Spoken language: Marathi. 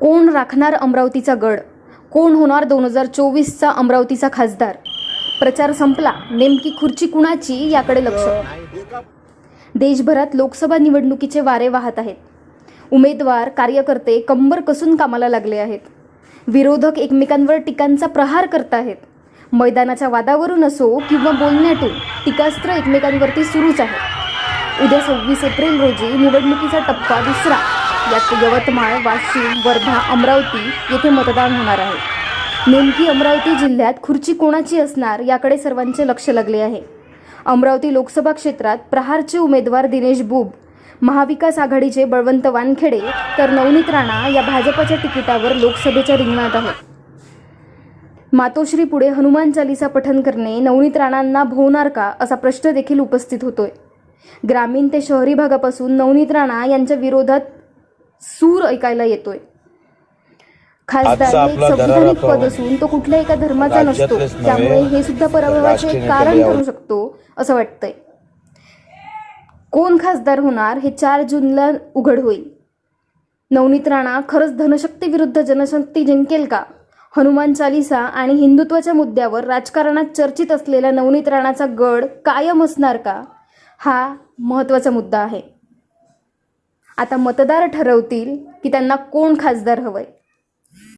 कोण राखणार अमरावतीचा गड? कोण होणार दोन हजार चोवीसचा अमरावतीचा खासदार? प्रचार संपला. नेमकी खुर्ची कुणाची याकडे लक्ष? देशभरात लोकसभा निवडणुकीचे वारे वाहत आहेत. उमेदवार कार्यकर्ते कंबर कसून कामाला लागले आहेत. विरोधक एकमेकांवर टीकांचा प्रहार करत आहेत. मैदानाच्या वादावरून असो किंवा बोलण्यातून टीकास्त्र एकमेकांवरती सुरूच आहे. उद्या सव्वीस एप्रिल रोजी निवडणुकीचा टप्पा दुसरा. यात यवतमाळ वाशिम वर्धा अमरावती येथे मतदान होणार आहे. नेमकी अमरावती जिल्ह्यात खुर्ची कोणाची असणार याकडे सर्वांचे लक्ष लागले आहे. अमरावती लोकसभा क्षेत्रात प्रहारचे उमेदवार दिनेश बुब महाविकास आघाडीचे बळवंत वानखेडे तर नवनीत राणा या भाजपच्या तिकिटावर लोकसभेच्या रिंगणात आहेत. मातोश्री पुढे हनुमान चालिसा पठण करणे नवनीत राणांना भोवणार का असा प्रश्न देखील उपस्थित होतोय. ग्रामीण ते शहरी भागापासून नवनीत राणा यांच्या विरोधात सूर ऐकायला येतोय. खासदार हे एक संविधानिक पद असून तो कुठल्या एका धर्माचा नसतो. त्यामुळे हे सुद्धा पराभवाचे कारण ठरू शकतो असं वाटतंय. कोण खासदार होणार हे चार जूनला उघड होईल. नवनीत राणा खरंच धनशक्ती विरुद्ध जनशक्ती जिंकेल का? हनुमान चालिसा आणि हिंदुत्वाच्या मुद्द्यावर राजकारणात चर्चित असलेल्या नवनीत राणाचा गड कायम असणार का? हा महत्त्वाचा मुद्दा आहे. आता मतदार ठरवतील की त्यांना कोण खासदार हवं आहे